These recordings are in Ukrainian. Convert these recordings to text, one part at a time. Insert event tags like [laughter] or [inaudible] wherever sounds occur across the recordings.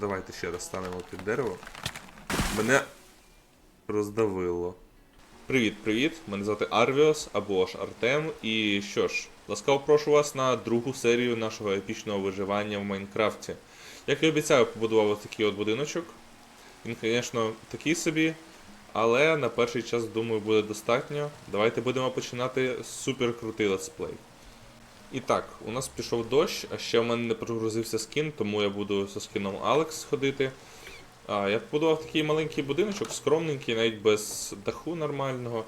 давайте ще раз станемо під дерево. Мене роздавило. Привіт, привіт! Мене звати Арвіос або ж Артем. І що ж, ласкаво прошу вас на другу серію нашого епічного виживання в Майнкрафті. Як і обіцяв, побудував такий от будиночок. Він, звісно, такий собі, але на перший час, думаю, буде достатньо. Давайте будемо починати супер крутий летсплей. І так, у нас пішов дощ, а ще в мене не прогрузився скін, тому я буду зі скіном Алекс ходити. А, я побудував такий маленький будиночок, скромненький, навіть без даху нормального.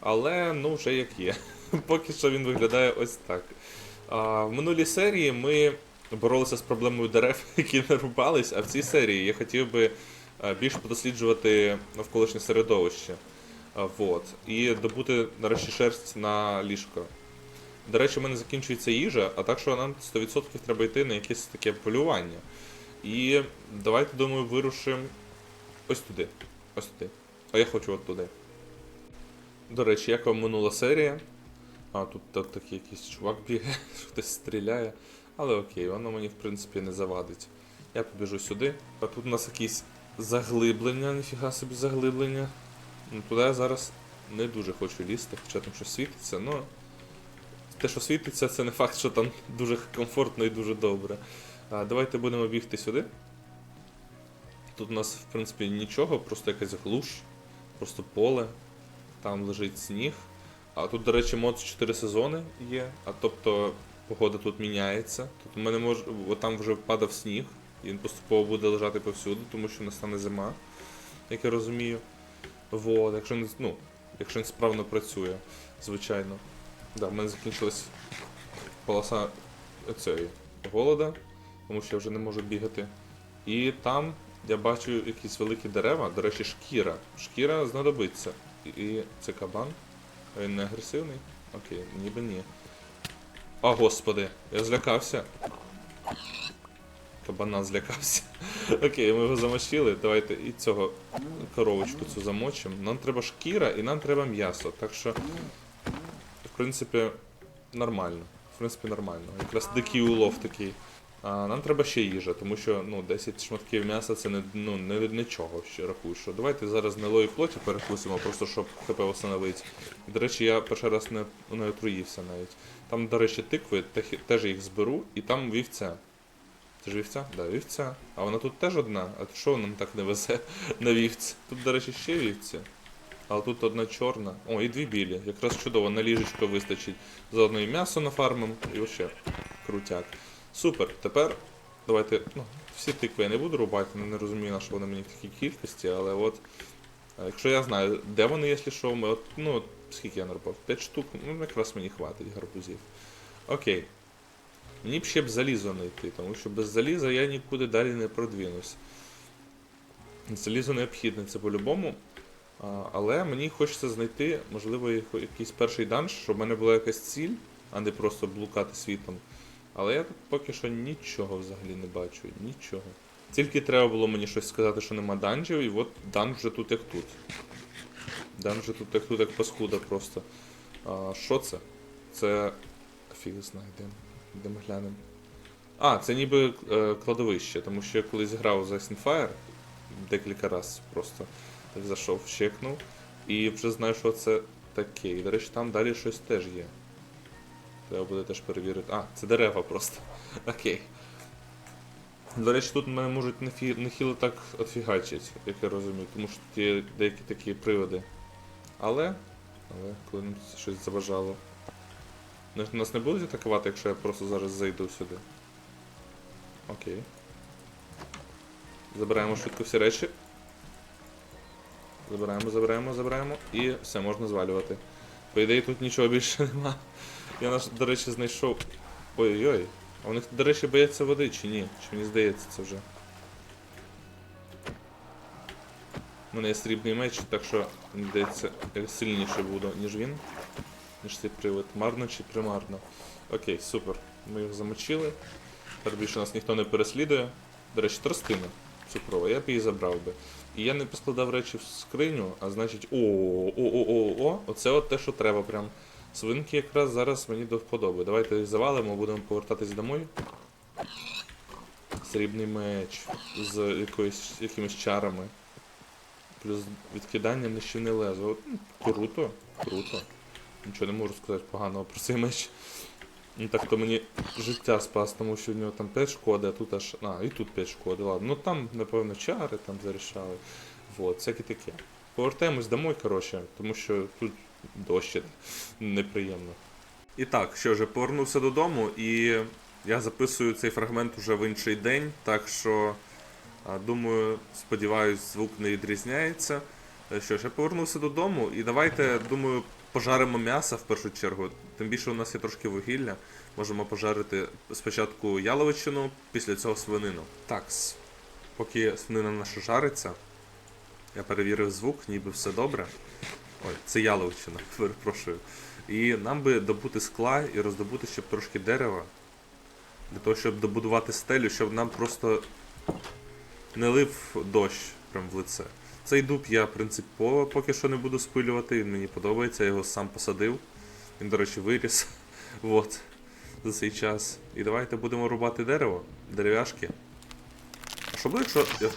Але ну вже як є. [laughs] Поки що він виглядає ось так. А, в минулій серії ми боролися з проблемою дерев, [laughs] які не рубались, а в цій серії я хотів би більш подосліджувати навколишнє середовище. А, вот. І добути нарешті шерсть на ліжко. До речі, в мене закінчується їжа, а так що нам 100% треба йти на якесь таке полювання. І давайте, думаю, вирушимо ось туди. Ось туди. А я хочу от туди. До речі, як вам минула серія. А, тут так, такий якийсь чувак бігає, [laughs] хтось стріляє. Але окей, воно мені в принципі не завадить. Я побіжу сюди. А тут у нас якісь заглиблення, ніфіга собі заглиблення. Ну, туди я зараз не дуже хочу лізти, хоча там щось світиться, ну. Те, що світиться, це не факт, що там дуже комфортно і дуже добре. А, давайте будемо бігти сюди. Тут у нас, в принципі, нічого, просто якась глуш, просто поле, там лежить сніг. А тут, до речі, мод 4 сезони є, а тобто погода тут міняється. Тут у мене може. От там вже впадав сніг, і він поступово буде лежати повсюди, тому що настане зима, як я розумію. Вот, якщо не, ну, якщо він справно працює, звичайно. Да, в мене закінчилась полоса цієї голода, тому що я вже не можу бігати. І там я бачу якісь великі дерева, до речі, шкіра. Шкіра знадобиться. І, це кабан. Він не агресивний? Окей, ніби ні. О, господи, я злякався. Кабана злякався. [laughs] Окей, ми його замочили. Давайте і цього коровочку цю замочимо. Нам треба шкіра і нам треба м'ясо. Так що, принципі, нормально. В принципі, нормально. Якраз дикий улов такий. А, нам треба ще їжа, тому що ну, 10 шматків м'яса це не, ну, не нічого ще рахую. Що. Давайте зараз гнилої плоті перекусимо, просто щоб ХП встановити. І, до речі, я перший раз не, не отруївся навіть. Там, до речі, тикви, теж їх зберу, і там вівця. Це ж вівця? Да, вівця. А вона тут теж одна. А що нам так не везе [laughs] на вівці? Тут, до речі, ще вівці. Але тут одна чорна. О, і дві білі. Якраз чудово, на ліжечко вистачить. Заодно і м'ясо нафармим, і вообще крутяк. Супер. Тепер давайте. Ну, всі тикви я не буду рубати, не розумію, на що вони мені в такій кількості, але от. Якщо я знаю, де вони, якщо що, ми от, ну, от скільки я нарубав? 5 штук, ну якраз мені хватить гарбузів. Окей. Мені б ще б залізо знайти, тому що без заліза я нікуди далі не продвинусь. Залізо необхідне, це по-любому. Але мені хочеться знайти, можливо, якийсь перший данж, щоб в мене була якась ціль, а не просто блукати світом. Але я поки що нічого взагалі не бачу. Нічого. Тільки треба було мені щось сказати, що нема данжів, і от данж вже тут як тут. Данж вже тут як тут, як паскуда просто. А, що це? Це. Фіг. Де ми глянемо. А, це ніби е, кладовище, тому що я колись грав за Fire декілька разів просто так зайшов, чекнув. І вже знаю, що це таке. І, до речі, там далі щось теж є. Треба буде теж перевірити. А, це дерева просто. [laughs] Окей. До речі, тут мене можуть нехі- нехило так отфігачить, як я розумію, тому що тут є деякі такі приводи. Але. Але коли нам щось забажало. Нас- Нас не будуть атакувати, якщо я просто зараз зайду сюди. Окей. Забираємо швидко всі речі. Забираємо, забираємо, забираємо. І все, можна звалювати. По ідеї тут нічого більше [laughs] нема. Я наш, до речі, знайшов. Ой-ой-ой. А вони, до речі, бояться води чи ні? Чи мені здається це вже? У мене є срібний меч, так що, мені здається, я сильніше буду, ніж він. Ніж цей привид. Марно чи примарно. Окей, супер. Ми їх замочили. Тепер більше нас ніхто не переслідує. До речі, тростина цукрова, я б її забрав би. І я не поскладав речі в скриню, а значить. О, о, о, о, о, оце от те, що треба прям. Свинки якраз зараз мені до вподоби. Давайте їх завалимо, будемо повертатись домой. срібний меч з якоюсь, якимись чарами. Плюс відкидання нищівне лезо. Круто, круто. Нічого не можу сказати поганого про цей меч. Ну так то мені життя спас, тому що в нього там 5 шкоди, а тут аж. А, і тут 5 шкоди, ладно. Ну там, напевно, чари там зарішали. Вот, всяке таке. Повертаємось домой, коротше, тому що тут дощ неприємно. І так, що ж, повернувся додому, і я записую цей фрагмент уже в інший день, так що, думаю, сподіваюсь, звук не відрізняється. Що ж, я повернувся додому, і давайте, думаю, пожаримо м'ясо в першу чергу. Тим більше у нас є трошки вугілля. Можемо пожарити спочатку яловичину, після цього свинину. Такс. Поки свинина наша жариться, я перевірив звук, ніби все добре. Ой, це яловичина, [laughs] перепрошую. І нам би добути скла і роздобути ще трошки дерева. Для того, щоб добудувати стелю, щоб нам просто не лив дощ прям в лице. Цей дуб я принципово поки що не буду спилювати, він мені подобається, я його сам посадив. Він, до речі, виріс. [laughs] Вот. За цей час. І давайте будемо рубати дерево, дерев'яшки. А що буде, якщо.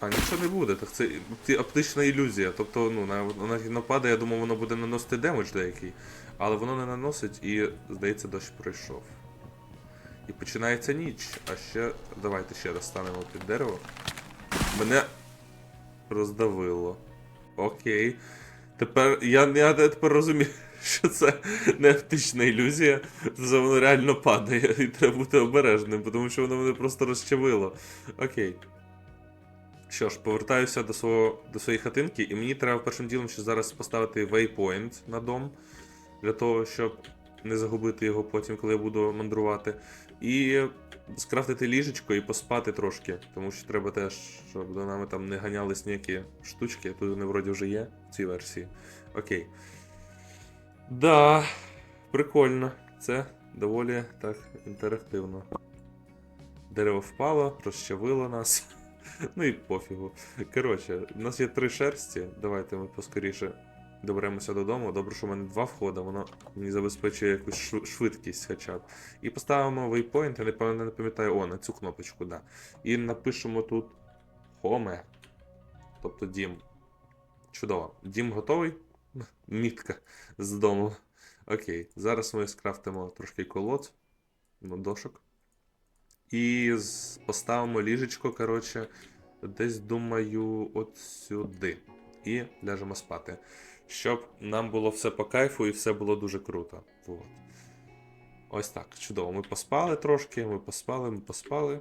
А, нічого не буде, так це оптична ілюзія. Тобто, ну, на- нападе, я думав, воно буде наносити демедж деякий. Але воно не наносить і, здається, дощ пройшов. І починається ніч. А ще. Давайте ще раз станемо під дерево. Мене роздавило. Окей. Тепер я, я тепер розумію, [laughs] що це не оптична ілюзія, це воно реально падає, і треба бути обережним, тому що воно мене просто розчавило. Окей. Що ж, повертаюся до свого до своєї хатинки, і мені треба першим ділом ще зараз поставити waypoint на дом, для того, щоб не загубити його потім, коли я буду мандрувати. І скрафтити ліжечко і поспати трошки, тому що треба теж, щоб до нами там не ганялись ніякі штучки, тут вони вроді вже є в цій версії. Окей. Да, прикольно. Це доволі так інтерактивно. Дерево впало, розчавило нас. [laughs] Ну і пофігу. Коротше, у нас є три шерсті. Давайте ми поскоріше доберемося додому. Добре, що в мене два входи, воно мені забезпечує якусь швидкість хоча б. І поставимо waypoint, я не пам'ятаю, о, на цю кнопочку, да. І напишемо тут Home. Тобто дім. Чудово. Дім готовий? [laughs] Мітка з дому. Окей. Зараз ми скрафтимо трошки колод, ну, дошок. І поставимо ліжечко, коротше, десь думаю, от сюди. І ляжемо спати. Щоб нам було все по кайфу і все було дуже круто. Вот. Ось так, чудово. Ми поспали трошки, ми поспали, ми поспали.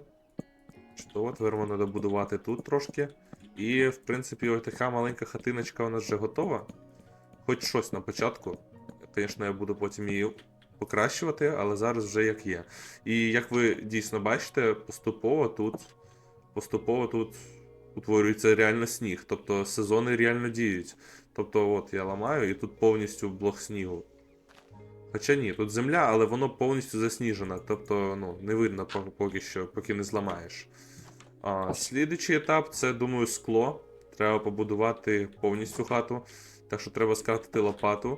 Чудово, тепер можна добудувати тут трошки. І, в принципі, ось така маленька хатиночка у нас вже готова. Хоч щось на початку. Звісно, я буду потім її покращувати, але зараз вже як є. І як ви дійсно бачите, поступово тут поступово тут утворюється реально сніг. Тобто сезони реально діють. Тобто, от я ламаю, і тут повністю блок снігу. Хоча ні, тут земля, але воно повністю засніжено. Тобто, ну, не видно поки що, поки не зламаєш. А, слідуючий етап це, думаю, скло. Треба побудувати повністю хату. Так що треба скрафтити лопату.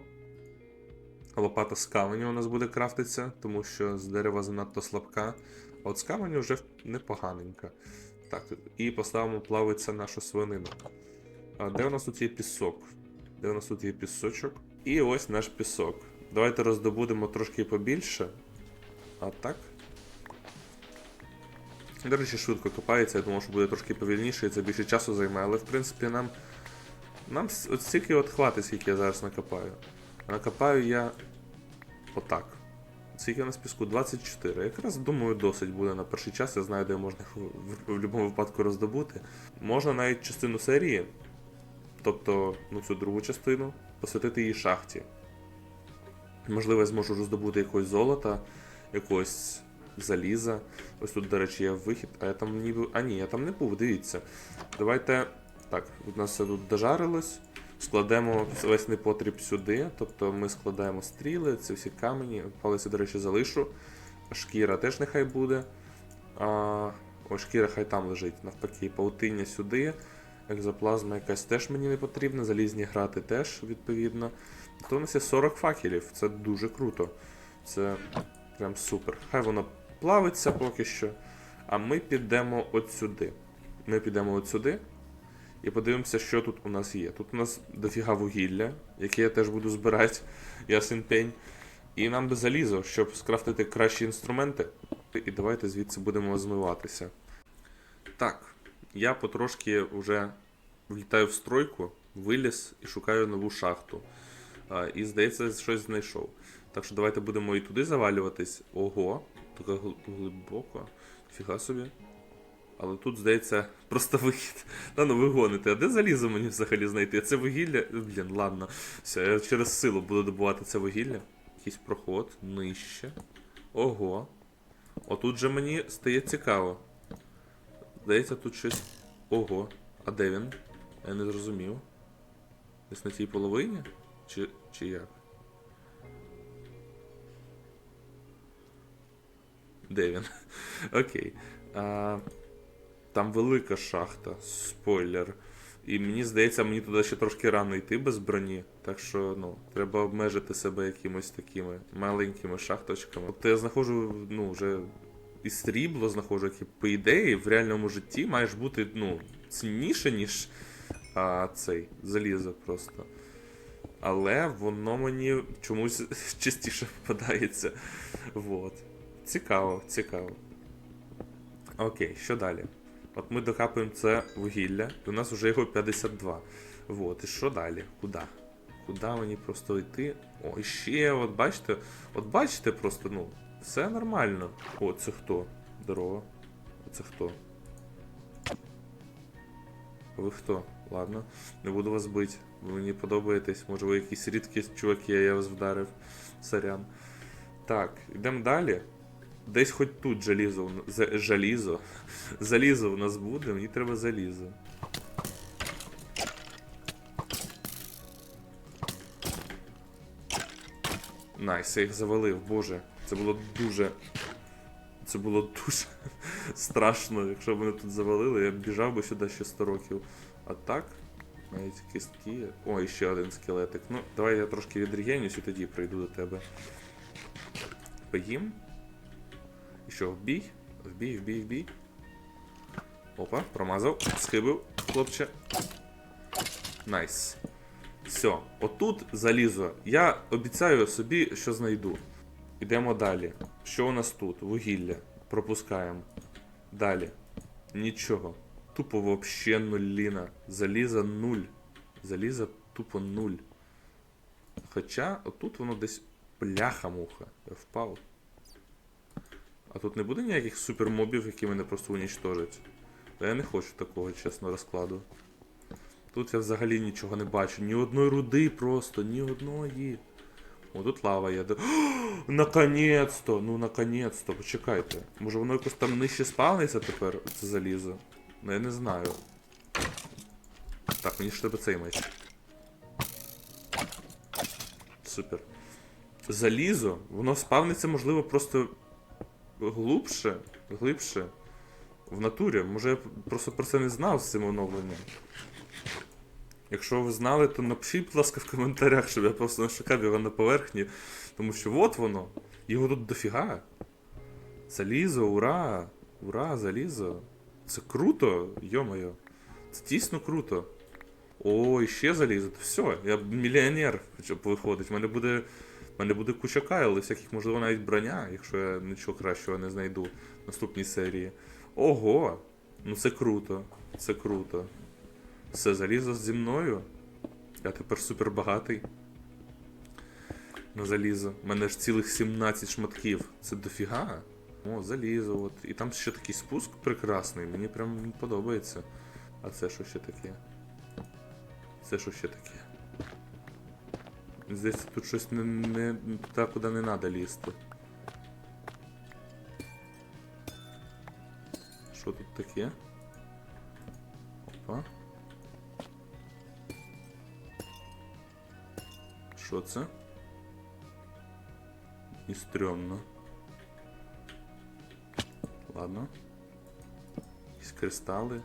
Лопата з каменю у нас буде крафтитися, тому що з дерева занадто слабка. А от з каменю вже непоганенька. Так, і поставимо плавиться нашу свинину. А де у нас тут є пісок? Де у нас тут є пісочок? І ось наш пісок. Давайте роздобудемо трошки побільше. А так. До речі, швидко копається, я думав, що буде трошки повільніше і це більше часу займе, але в принципі нам. Нам от стільки от хватить, скільки я зараз накопаю. Накопаю я отак. Скільки у нас піску? 24. Якраз думаю, досить буде на перший час. Я знаю, де можна в будь-якому випадку роздобути. Можна навіть частину серії, тобто ну, цю другу частину, посвятити її шахті. Можливо, я зможу роздобути якогось золота, якогось заліза. Ось тут, до речі, є вихід, а я там ніби. А ні, я там не був, дивіться. Давайте. Так, у нас все тут дожарилось. Складемо весь непотріб сюди. Тобто ми складаємо стріли, ці всі камені. Палиці, до речі, залишу. Шкіра теж нехай буде. А, о, шкіра хай там лежить. Навпаки, паутиння сюди. Екзоплазма якась теж мені не потрібна. Залізні грати теж, відповідно. Нас є 40 факелів. Це дуже круто. Це прям супер. Хай воно плавиться поки що. А ми підемо от сюди. Ми підемо от сюди і подивимося, що тут у нас є. Тут у нас дофіга вугілля, яке я теж буду збирати, [laughs] ясен пень. І нам би залізо, щоб скрафтити кращі інструменти. І давайте звідси будемо змиватися. Так, я потрошки вже влітаю в стройку, виліз і шукаю нову шахту. І здається, щось знайшов. Так що давайте будемо і туди завалюватись. Ого, така глибоко. Фіга собі. Але тут, здається, [laughs] просто вихід. Та ну ви гоните. А де залізо мені взагалі знайти? Це вугілля. Блін, ладно. Все, я через силу буду добувати це вугілля. Якийсь проход, нижче. Ого. Отут же мені стає цікаво. Здається, тут щось. Ого. А де він? Я не зрозумів. Десь на тій половині? Чи, чи як? Де він? [laughs] Окей. А, там велика шахта, спойлер. І мені здається, мені туди ще трошки рано йти без броні. Так що, ну, треба обмежити себе якимось такими маленькими шахточками. Тобто я знаходжу, ну, вже і срібло знаходжу, яке, по ідеї, в реальному житті маєш бути, ну, цінніше, ніж а, цей залізо просто. Але воно мені чомусь [laughs] частіше попадається. Вот. Цікаво, цікаво. Окей, що далі? От ми докапуємо це вугілля, і у нас вже його 52. Вот, і що далі? Куди? Куди мені просто йти? О, і ще, от бачите, от бачите просто, ну, все нормально. О, це хто? Здорово. Це хто? Ви хто? Ладно, не буду вас бити. Ви мені подобаєтесь. Може ви якісь рідкі чуваки, а я вас вдарив. Сорян. Так, йдемо далі. Десь хоч тут залізо, у жалізо. Залізо [laughs] у нас буде, мені треба залізо. Найс, я їх завалив, боже. Це було дуже. Це було дуже страшно. Якщо б мене тут завалили, я б біжав би сюди ще 100 років. А так, навіть кістки. О, і ще один скелетик. Ну, давай я трошки відрегенюсь і тоді прийду до тебе. Поїм. І що, в бій? В бій, в бій, в бій. Опа, промазав, схибив, хлопче. Найс. Все, отут залізо. Я обіцяю собі, що знайду. Йдемо далі. Що у нас тут? Вугілля. Пропускаємо. Далі. Нічого. Тупо вообще нуліна. Заліза нуль. Заліза тупо нуль. Хоча отут воно десь бляха-муха. Я впав. А тут не буде ніяких супермобів, які мене просто унічтожать. Та я не хочу такого, чесно, розкладу. Тут я взагалі нічого не бачу. Ні одної руди просто, ні одної. О, тут лава є. [gasps] Наконець-то! Ну наконець-то, почекайте. Може воно якось там нижче спавниться тепер, це залізо? Ну я не знаю. Так, мені ж треба цей меч. Супер. Залізо, воно спавниться, можливо, просто глубше, глибше. В натурі. Може я просто про це не знав з цим оновленням. Якщо ви знали, то напишіть, будь ласка, в коментарях, щоб я просто не шукав його на поверхні. Тому що от воно. Його тут дофіга. Залізо, ура! Ура, залізо. Це круто, йо-моє. Це дійсно круто. О, і ще залізо. Все, я мільйонер хоча б виходить. У мене буде. У мене буде куча кайл і всяких, можливо, навіть броня, якщо я нічого кращого не знайду в наступній серії. Ого! Ну це круто. Це круто. Все, залізо зі мною. Я тепер супер багатий. На залізо. У мене ж цілих 17 шматків. Це дофіга. О, залізо, от. І там ще такий спуск прекрасний. Мені прям подобається. А це що ще таке? Це що ще таке? Здається, тут щось не, не туди, куди не треба лізти. Що тут таке? Опа. Що це? І стрьомно. Ладно. Якісь кристали.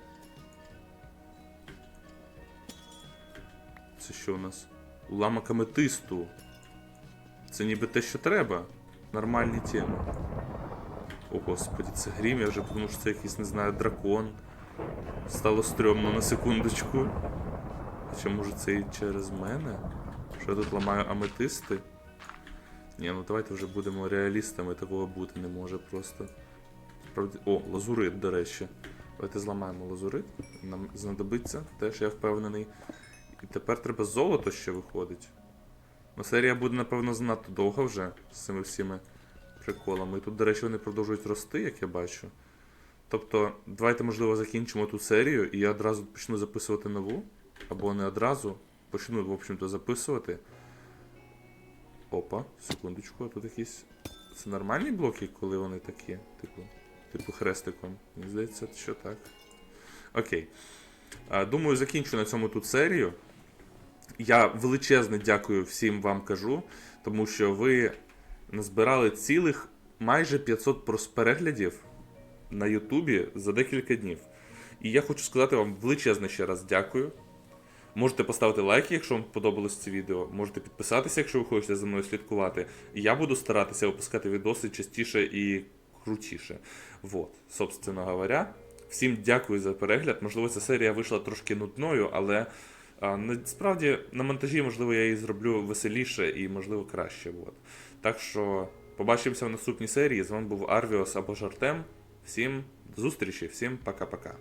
Це що у нас? Уламок аметисту. Це ніби те, що треба. Нормальні теми. О, господи, це грім, я вже подумав, що це якийсь, не знаю, дракон. Стало стрьомно на секундочку. Хоча може це і через мене? Що я тут ламаю аметисти? Ні, ну давайте вже будемо реалістами, такого бути не може просто. Справді... О, лазурит, до речі. Давайте зламаємо лазурит. Нам знадобиться, теж я впевнений. І тепер треба золото ще виходить. Ну, серія буде, напевно, занадто довга вже з цими всіми приколами. І тут, до речі, вони продовжують рости, як я бачу. Тобто, давайте, можливо, закінчимо ту серію, і я одразу почну записувати нову. Або не одразу. Почну, в общем-то, записувати. Опа, секундочку, а тут якісь. Це нормальні блоки, коли вони такі, типу, типу хрестиком. Мені здається, що так. Окей. Думаю, закінчу на цьому тут серію. Я величезне дякую всім вам кажу, тому що ви назбирали цілих майже 500 прос- переглядів на Ютубі за декілька днів. І я хочу сказати вам величезне ще раз дякую. Можете поставити лайк, якщо вам подобалось це відео. Можете підписатися, якщо ви хочете за мною слідкувати. Я буду старатися випускати відоси частіше і крутіше. Вот, собственно говоря. Всім дякую за перегляд. Можливо, ця серія вийшла трошки нудною, але а, насправді на монтажі, можливо, я її зроблю веселіше і, можливо, краще. Вот. Так що побачимося в наступній серії. З вами був Арвіос або ж Артем. Всім до зустрічі, всім пока-пока.